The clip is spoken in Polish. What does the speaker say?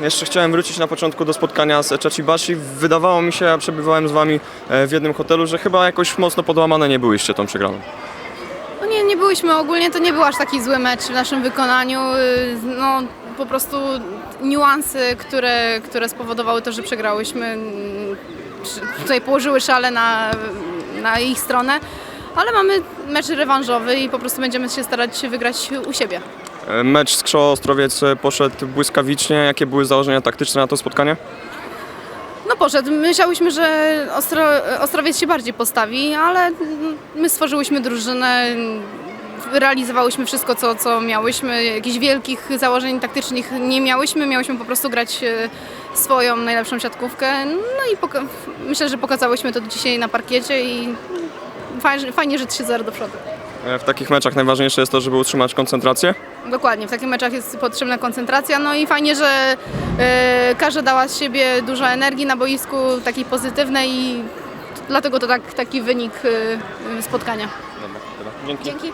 Jeszcze chciałem wrócić na początku do spotkania z Czacibashi. Wydawało mi się, ja przebywałem z wami e, w jednym hotelu, że chyba jakoś mocno podłamane nie byliście tą przegraną. No nie, nie byliśmy ogólnie, to nie był aż taki zły mecz w naszym wykonaniu. Y, No po prostu niuanse, które, które spowodowały to, że przegrałyśmy, tutaj położyły szale na, na ich stronę. Ale mamy mecz rewanżowy i po prostu będziemy się starać wygrać u siebie. Mecz z Krzowo Ostrowiec poszedł błyskawicznie. Jakie były założenia taktyczne na to spotkanie? No poszedł. Myślałyśmy, że Ostro, Ostrowiec się bardziej postawi, ale my stworzyłyśmy drużynę, realizowałyśmy wszystko, co, co miałyśmy. Jakichś wielkich założeń taktycznych nie miałyśmy. Miałyśmy po prostu grać e, swoją najlepszą siatkówkę. No i myślę, że pokazałyśmy to dzisiaj na parkiecie i fajnie, fajnie że 3-0 do przodu. E, W takich meczach najważniejsze jest to, żeby utrzymać koncentrację. Dokładnie, w takich meczach jest potrzebna koncentracja, no i fajnie, że e, każda dała z siebie dużo energii na boisku, takiej pozytywnej i dlatego to tak, taki wynik e, spotkania. Dzięki. Dzięki.